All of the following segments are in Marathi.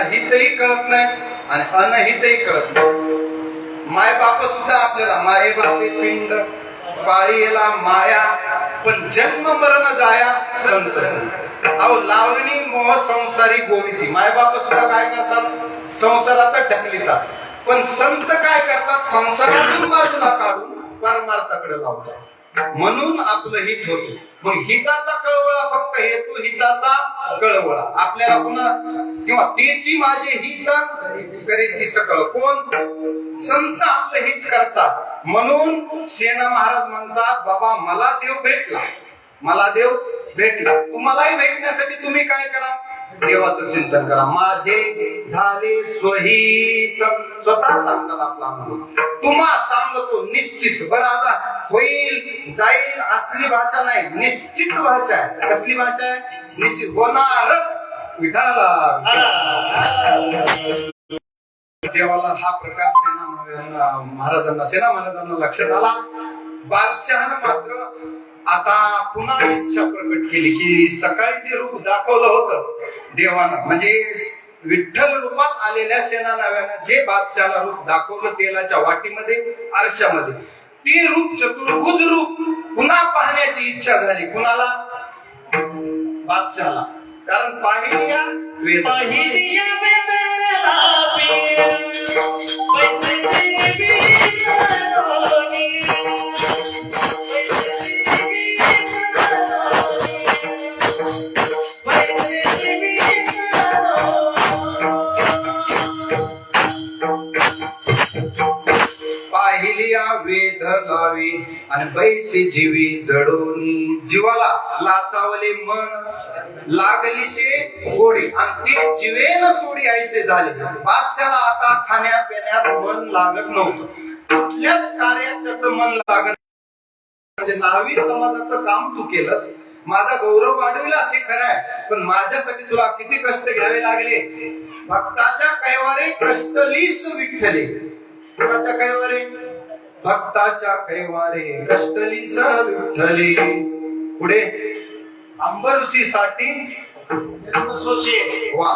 हितही कळत नाही आणि अनहितही कळत नाही. माय बाप सुद्धा आपल्याला माये बापे पिंड पाळीला माया पण जन्म मरण जाया संत संत. अहो लावणी मोह संसारी गोविंदी. माय बाप सुद्धा काय करतात? संसारात ढकलितात. पण संत काय करतात? संसारातून बाजूला काढून परमार्थाकडे लावतात. म्हणून आपलं हित होतं. मग हिताचा कळवळा फक्त हेतू हिताचा कळवळा. आपल्याला पुन्हा किंवा तेची माझे हित करीत ती सकळ. कोण? संत आपलं हित करतात. म्हणून सेना महाराज म्हणतात बाबा मला देव भेटला. मला देव भेटला. तुम्हालाही भेटण्यासाठी तुम्ही काय करा? देवाचं चिंतन करा. माझे झाले स्वहित. स्वतः सांगतात आपला अनुभव. तुम्हा सांगतो निश्चित. बरं आता होईल जाईल असली भाषा नाही. निश्चित भाषा आहे. कसली भाषा आहे? निश्चित. होणारच. विठाला. देवाला हा प्रकार सेना महाराजांना महाराजांना सेना महाराजांना लक्षात आला. बादशहानं मात्र आता पुन्हा इच्छा प्रकट केली की सकाळी जे रूप दाखवलं होतं देवानं म्हणजे विठ्ठल रूपात आलेल्या सेना नव्यानं जे बादशाला रूप दाखवलं तेलाच्या वाटीमध्ये आरशामध्ये ते रूप चतुर्भुज रूप पुन्हा पाहण्याची इच्छा झाली. कुणाला? बादशाला कारण पाहिल्या वेद आणि पैसे जीवी जडोनी जीवाला लाचावले मन. लागली शे गोडी. आणि ते जीवेन सोडी ऐसे झाले. बादशाला आता खाण्या पिण्यात मन लागत नव्हतं. कुठल्याच कार्यात त्याचं मन लागत म्हणजे नावी समाजाचं काम तू केलंस. माझा गौरव वाढविला असे खरं आहे. पण माझ्यासाठी तुला किती कष्ट घ्यावे लागले? भक्ताच्या कैवारे कष्टलीस विठ्ठले. कुणाच्या कैवारे भक्ताच्या कैवारे कष्टलीस विठ्ठले पुढे अंबऋषीसाठी वा.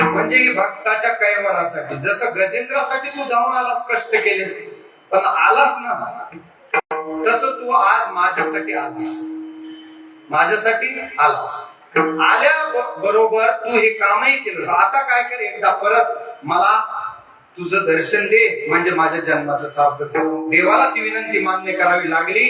म्हणजे ही भक्ताच्या कैवारासाठी जसं गजेंद्रासाठी तू धावून आलास कष्ट केलेस पण आलास ना. तस तू आज माझ्यासाठी आलास. माझ्यासाठी आलास. आल्या बरोबर तू हे कामही केलंस. आता काय कर एकदा परत मला तुझं दर्शन दे म्हणजे माझ्या जन्माचं सार्थ देवाला ती विनंती मान्य करावी लागली.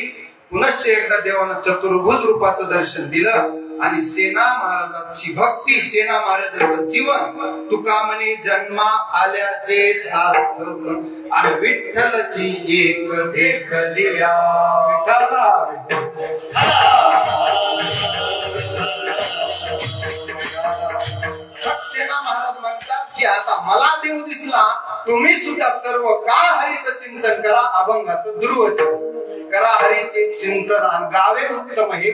पुनश्च एकदा देवानं चतुर्भुज रूपाचं दर्शन दिलं आणि सेना महाराजांची भक्ती सेना महाराजांचं जीवन तुका म्हणे जन्मा आल्याचे सार्थक. आणि विठ्ठलची एक देखलिया विठ्ठला. की आता मला देव दिसला तुम्ही सुद्धा सर्व काळ हरीचं चिंतन करा अभंगाचं दुर्वचन. करा हरीचे चिंतन गावे उत्तम हे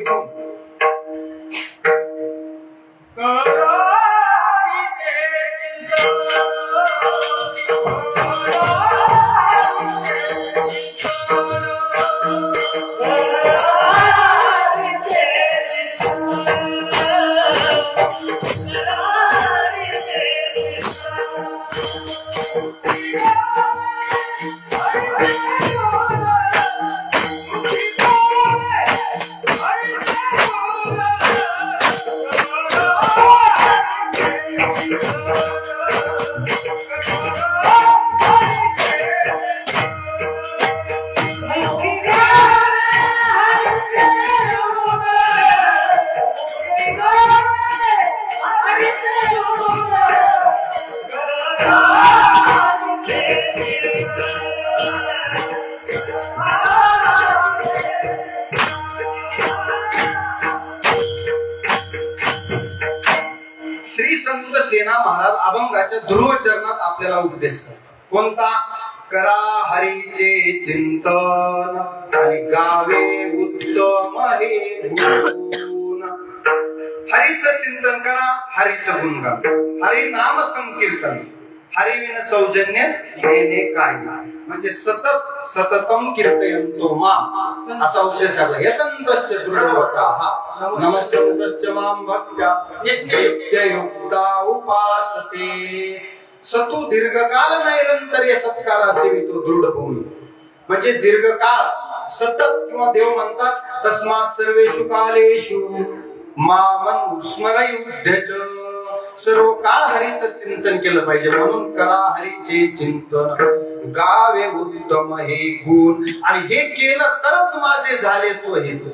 चिंतन आणि गावे उत्तम हे हरीच चिंतन करा हरीच गुणगान हरी नाम संकीर्तन. हरिविन सौजन्य येणे काय म्हणजे सतत सततम कीर्तयंतो माम. असा उद्देश आला यतंतश्च दृढवता. हा माम भक्त्या. नित्ययुक्ता उपासते. सतु दीर्घकाल नैरंतर्य सत्कारा सेवितो दृढ भूमी म्हणजे दीर्घकाळ सतत किंवा देव म्हणतात तस्मात सर्वेषु कालेषु। मामन स्मरयुध्यच सर्व काळ हरीचं चिंतन केलं पाहिजे म्हणून करा हरीचे चिंतन। गावे उत्तम हे गुण। आणि हे केलं तरच माझे झाले तो हेतू।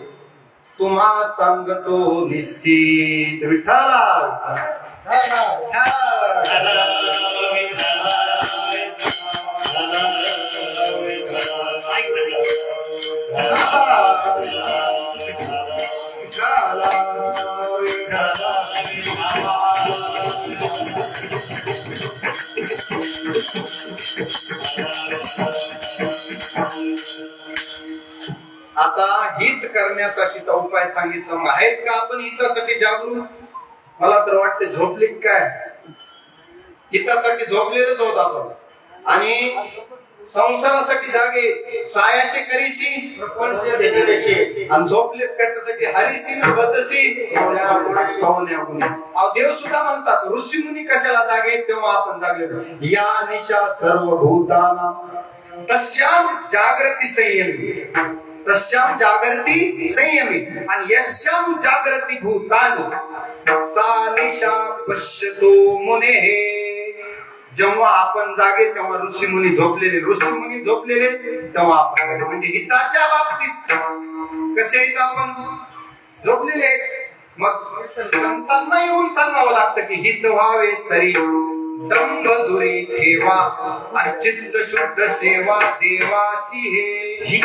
तुम्हा सांगतो निश्चित। विठाला आता हित करण्यासाठीचा उपाय सांगितला. आहेत का आपण हितासाठी जागरूक? मला तर वाटते झोपली काय? हितासाठी झोपलेलंच होत आपण. आणि संसारासाठी जागे सायाशी करीसी आणि झोपले कशासाठी? हरिसी न पाहुण्या अहो देव सुद्धा म्हणतात ऋषी मुनी कशाला जागे तेव्हा आपण जागले या निशा सर्व भूताना तस्याम जागृती संयमी. तस्याम जागृती संयमी. आणि यश्याम जागृती भूतान. सा निशा पश्यतो मुने जेव्हा आपण जागे तेव्हा ऋषी मुनी झोपलेले. ऋषी मुनी झोपलेले तेव्हा आपण म्हणजे हिताच्या बाबतीत. कसे आहेत आपण? झोपलेले. मग संतांना येऊन सांगावं लागतं की हित व्हावे तरी. दंभ दुरी ठेवा आणि शुद्ध सेवा देवाची हे. हित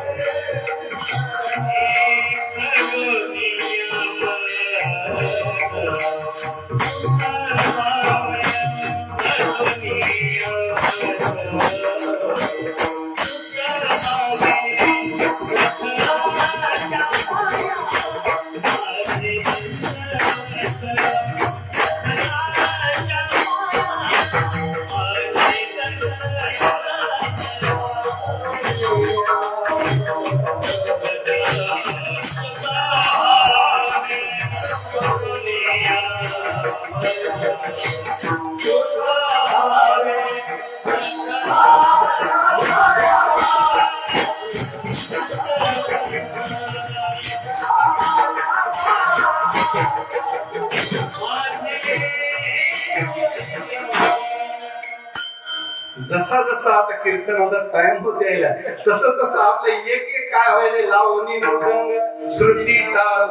जसा जसा आता कीर्तनाचा टाइम होत यायला तसं तसं आपलं एक एक काय व्हायला लावणी मृदंग श्रुती टाळ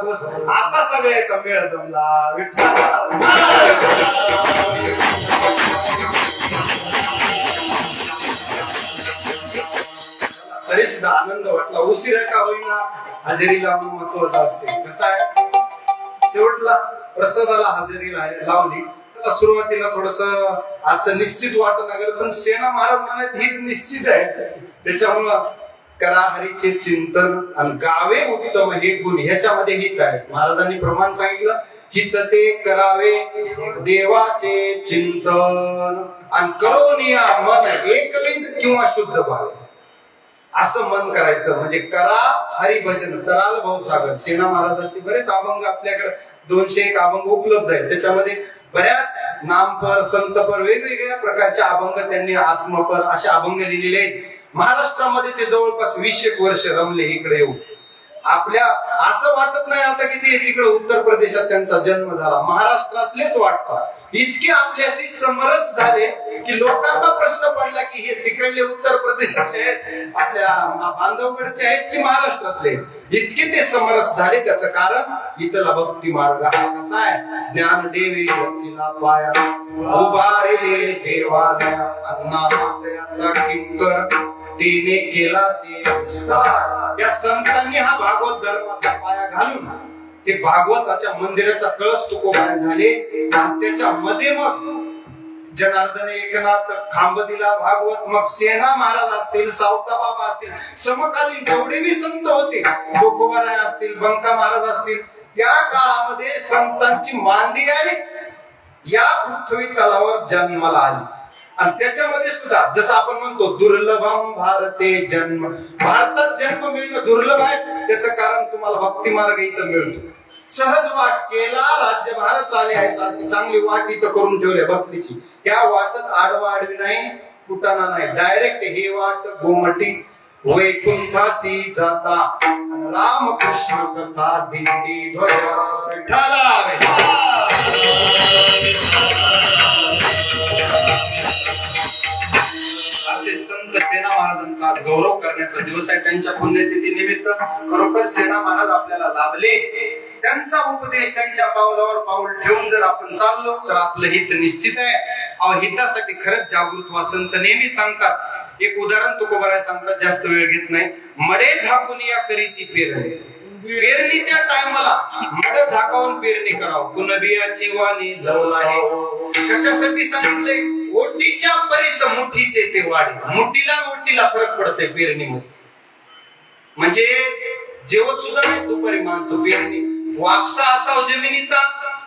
आता सगळ्याचा मेळ जमला. तरी सुद्धा आनंद वाटला. उशिरा का होईना हजेरी लावणं महत्वाचं असते. कसं आहे? शेवटला प्रसादाला हजेरी लावली. त्याला सुरुवातीला थोडस आजचं निश्चित वाटत लागेल पण सेना महाराज म्हणत ही निश्चित आहे. त्याच्यामुळं करा हरीचे चिंतन आणि गावे उत्तम हे गुण ह्याच्यामध्ये हित आहे. महाराजांनी प्रमाण सांगितलं हित ते करावे देवाचे चिंतन. आणि करोनिया मन एकविध किंवा शुद्ध व्हावे असं मन करायचं म्हणजे करा हरिभजन कराल भाऊसागर सेना महाराजाचे बरेच अभंग आपल्याकडे दोनशे एक अभंग उपलब्ध आहेत. त्याच्यामध्ये बऱ्याच नामपर संतपर वेगवेगळ्या प्रकारचे अभंग त्यांनी आत्मपर असे अभंग लिहिलेले आहेत. महाराष्ट्रामध्ये ते जवळपास वीस एक वर्ष रमले इकडे येऊन. आपल्या असं वाटत नाही आता की ते तिकडे उत्तर प्रदेशात त्यांचा जन्म झाला. महाराष्ट्रातलेच वाटतात इतके आपल्याशी समरस झाले की लोकांना प्रश्न पडला की हे तिकडले उत्तर प्रदेशातले आपल्या बांधवकडचे आहेत की महाराष्ट्रातले? इतके ते समरस झाले त्याचं कारण इथला भक्ती मार्ग हा कसा आहे? ज्ञान देवी रचिला पाया उभारिले देवालया. अन्ना किंकर. तिने केला से संतांनी हा भागवत धर्म घालून ते भागवताच्या मंदिराचा कळस तुकोबाने झाले. आणि त्याच्या मध्ये मग जनार्दन एकनाथ खांब दिला भागवत मग सेना महाराज असतील सावता बाबा असतील समकालीन जेवढे बी संत होते. तुकोबाराय असतील बंका महाराज असतील त्या काळामध्ये संतांची मांदियाळीच या पृथ्वी तलावर जन्माला आली. आणि त्याच्यामध्ये सुद्धा जसं आपण म्हणतो दुर्लभम भारते जन्म. भारतात जन्म मिळणं दुर्लभ आहे त्याचं कारण तुम्हाला भक्ती मार्ग इथं मिळतो. सहज वाट केला राज्य भारत चाले आहे अशी चांगली वाट इथं करून ठेवली भक्तीची. त्या वाटत आडवा आडवी नाही कुटाणा नाही. डायरेक्ट हे वाट गोमटी वैकुंठासी जाता. रामकृष्ण कथा दिंडी ध्वजा विठ्ठला विठ्ठला. असे संत सेना महाराजांचा आज गौरव करण्याचा दिवस आहे. त्यांच्या पुण्यतिथी निमित्त खरोखर सेना महाराज आपल्याला लाभले. त्यांचा उपदेश त्यांच्या पावलावर पाऊल ठेवून जर आपण चाललो तर आपलं हित निश्चित आहे. अहो हितासाठी खरंच जागृत वा संत नेहमी सांगतात. एक उदाहरण तुकोबाराय सांगतात जास्त वेळ घेत नाही. मडे झाकून या करीती पेरणी. पेरणीच्या टायमाला मड झाकावून पेरणी करावं. कुणबियाची वाणी जवळ आहे. कशासाठी सांगितले ओटीच्या परिस मुठीचे ते वाढे मुठीला ओटीला फरक पडते पेरणीमध्ये. म्हणजे जेवत सुद्धा नाही दुपारी माणसं पेरणी वापसा असाव जमिनीचा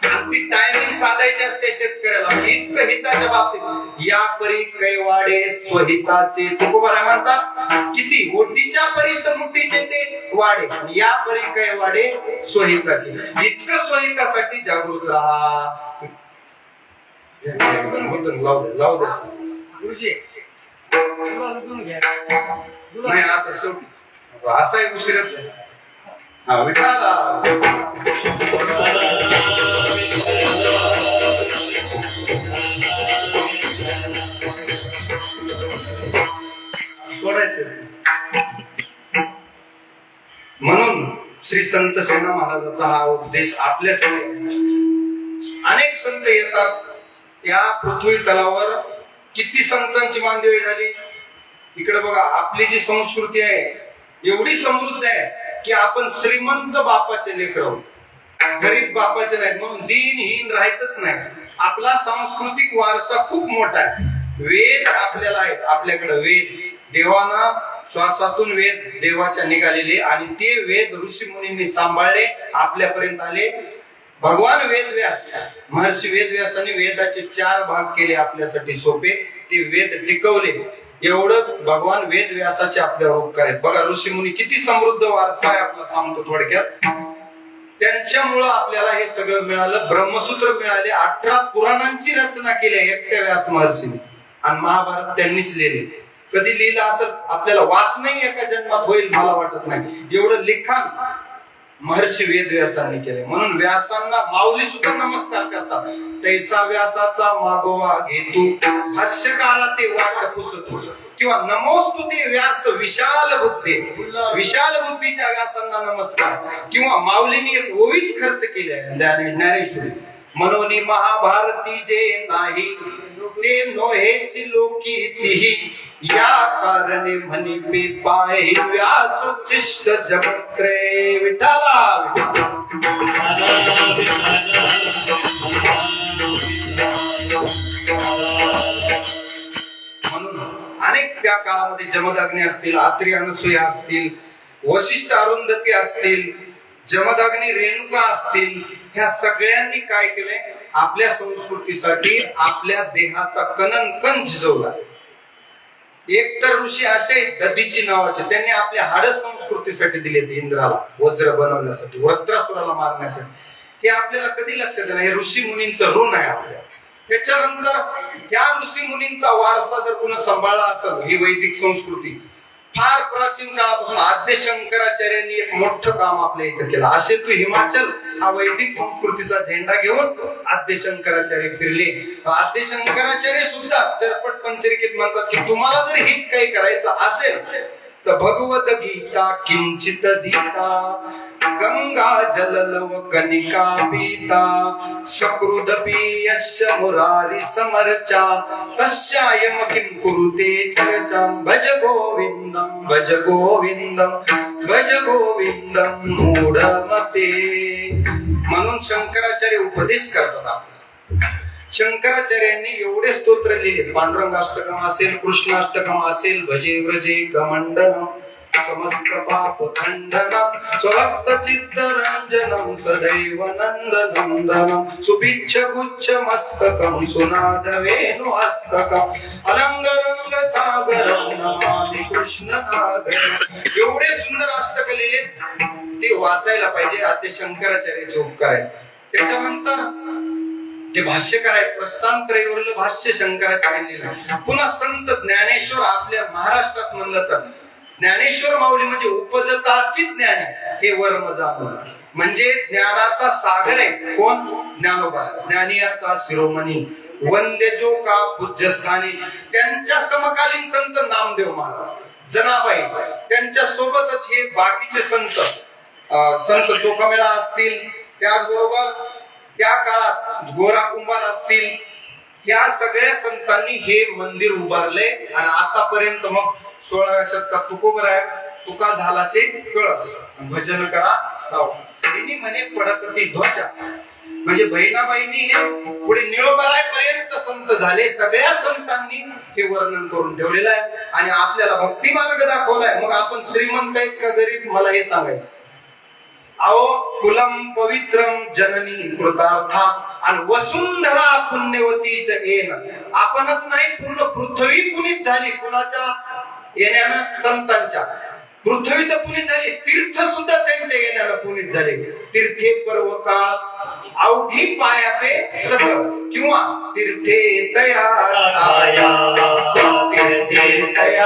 आणि ती टायमिंग साधायची असते शेतकऱ्याला. इतकं हिताच्या बाबतीत. या परी कैवाडे स्वहिताचे तुकोबाला म्हणतात. किती? ओटीच्या परिस मुठीचे ते वाडे या परी कैवाडे स्वहिताचे. इतकं स्वहितासाठी जागृत राहा. लावू दे नाही आता शेवटी. असाही आहे. हा विठाला. म्हणून श्री संत सेना महाराजाचा हा उपदेश आपल्यासाठी आहे. अनेक संत येतात. या पृथ्वी तलावर किती संतांची मांदेवी झाली? इकडे बघा आपली जी संस्कृती आहे एवढी समृद्ध आहे की आपण श्रीमंत बापाचे लेकर गरीब बापाचे नाही म्हणून दिनहीन राहायचंच नाही. आपला सांस्कृतिक वारसा खूप मोठा आहे. वेद आपल्याला आहेत आपल्याकडे वेद. देवाना श्वासातून वेद देवाच्या निघालेले आणि ते वेद ऋषी मुनींनी सांभाळले आपल्यापर्यंत आले. भगवान वेदव्यास महर्षी वेदव्यासाने वेदाचे चार भाग केले आपल्यासाठी सोपे. ते वेद टिकवले. एवढं भगवान वेद व्यासाचे आपल्यावर उपकार आहेत. बघा ऋषी मुनी किती समृद्ध वारसा आहे आपला सांगतो थोडक्यात. त्यांच्यामुळं आपल्याला हे सगळं मिळालं. ब्रह्मसूत्र मिळाले. अठरा पुराणांची रचना केली आहे एकट्या व्यास महर्षीने. आणि महाभारत त्यांनीच लिहिले. कधी लिहिलं असं आपल्याला वाच नाही एका जन्मात? होईल मला वाटत नाही. एवढं लिखाण महर्षी वेद व्यासांनी केले. म्हणून व्यासांना माऊली सुद्धा नमस्कार करतात. तैसा व्यासाचा मागोवा घेतो भाष्यकाला ते वाट पुसतो. किंवा नमोस्तु ते व्यास विशाल बुद्धी. विशाल बुद्धीच्या व्यासांना नमस्कार. किंवा माऊलीने एक ओवीच खर्च केली आहे ज्ञानेश्वरी. म्हणून महाभारती जे नाही ते नोहेची लोकी तिही. या कारणे म्हणी पे पाय व्यासोचिष्ट जगत्रे विठाला म्हणून अनेक त्या काळामध्ये जमदाग्नी असतील आत्री अनसुया असतील वशिष्ठ अरुंधती असतील जमदाग्नी रेणुका असतील ह्या सगळ्यांनी काय केलंय? आपल्या संस्कृतीसाठी आपल्या देहाचा कनन कण झिजवला. एक तर ऋषी असे दधीची नावाचे. त्यांनी आपल्या हाड संस्कृतीसाठी दिले इंद्राला वज्र बनवण्यासाठी वज्रासुराला मारण्यासाठी. हे आपल्याला कधी लक्षात येणार? हे ऋषी मुनींचं ऋण आहे आपल्या. त्याच्यानंतर या ऋषी मुनींचा वारसा जर कोणी सांभाळला असेल ही वैदिक संस्कृती फार प्राचीन काळापासून आद्य शंकराचार्यांनी एक मोठं काम आपल्या इथं केलं. असे तू हिमाचल हा वैदिक संस्कृतीचा झेंडा घेऊन आद्य शंकराचार्य फिरले. आद्य शंकराचार्य सुद्धा चरपट पंचरिकेत म्हणतात की तुम्हाला जर हित काही करायचं असेल भगवद्गीता किंचित दीता गंगा जललव कनिका पीता सकृदपि यस्य मुरारी समर्चा तस्यायम किं कुरुते चर्चा भज गोविंदम भज गोविंदम भज गोविंदम मूढमते। म्हणून शंकराचार्य उपदेश करतात शंकराचार्यांनी एवढे स्तोत्र लिहिले. पांडुरंग अष्टकम असेल कृष्ण अष्टकम असेल भजे व्रजे कमंडन समस्त पाप खंडनम स्वभक्त चित्त रंजनम सदैव नंद नंदनम सुभिच्छ गुच्छ मस्तकम सुनाद वेणु हस्तकम अलंग रंग सागरम नमामि कृष्ण नागर एवढे सुंदर अष्टक लिहिले. ते वाचायला पाहिजे. आता शंकराचार्याचे उपकार आहेत. त्याच्यानंतर जे भाष्यकार आहेत प्रस्थानत्रयवरलं भाष्य शंकराचार्यांनी लिहिलं पुन्हा संत ज्ञानेश्वर आपल्या महाराष्ट्रात म्हणलं तर ज्ञानेश्वर माऊली म्हणजे उपजताची ज्ञान आहे. हे वर्म जाणून. म्हणजे ज्ञानाचा सागर आहे. कोण? ज्ञानोबा. ज्ञानियाचा शिरोमणी. वंदे जो का पूज्यस्थानी त्यांच्या समकालीन संत नामदेव महाराज. जनाबाई. त्यांच्या सोबतच हे बाकीचे संत संत चोखामेळा असतील. त्याचबरोबर त्या काळात गोरा कुंभार असतील या सगळ्या संतांनी हे मंदिर उभारले आणि आतापर्यंत मग सोळाव्या शतकात तुकोबर आहे तुका झालाशे कळस. भजन करा साव त्यांनी म्हणे पडकती ध्वजा. म्हणजे बहिणाबाईंनी हे पुढे निळोबरायपर्यंत संत झाले. सगळ्या संतांनी हे वर्णन करून ठेवलेलं आहे. आणि आपल्याला भक्ती मार्ग दाखवलाय. मग आपण श्रीमंत आहेत का गरीब? मला हे सांगायचं. अहो कुलम पवित्रम जननी कृतार्था. आणि वसुंधरा पुण्यवतीच येण आपणच नाही पूर्ण पृथ्वी पुनीत झाली. कुणाच्या? येण्यानं संतांच्या. पृथ्वी तर पुनीत झाली. तीर्थ सुद्धा त्यांच्या येण्यानं पुनीत झाले तीर्थे पर्व काळ अवघी पायापे सगळं. किंवा तीर्थे तया तीर्थे तया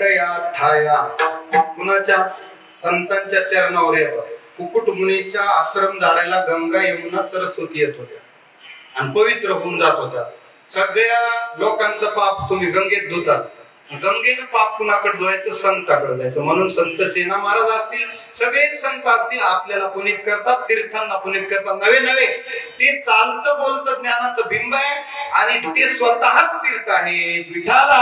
तया ठाया कुणाच्या संतांच्या चरणावर येतात कुकुट मुनीच्या आश्रम झाडायला गंगा यमुना सरस्वती येत होत्या. आणि पवित्र होऊन जात होत्या. सगळ्या लोकांचं पाप तुम्ही गंगेत धुतात. गंगेनं पाप कुणाकडे धुवायचं? संताकडे जायचं म्हणून संत सेना महाराज असतील सगळेच संत असतील आपल्याला पुनीत करतात तीर्थांना पुनीत करतात. नवे नवे. ते चालतं बोलत ज्ञानाचं बिंब आहे आणि ते स्वतःच तीर्थ आहे. विठाला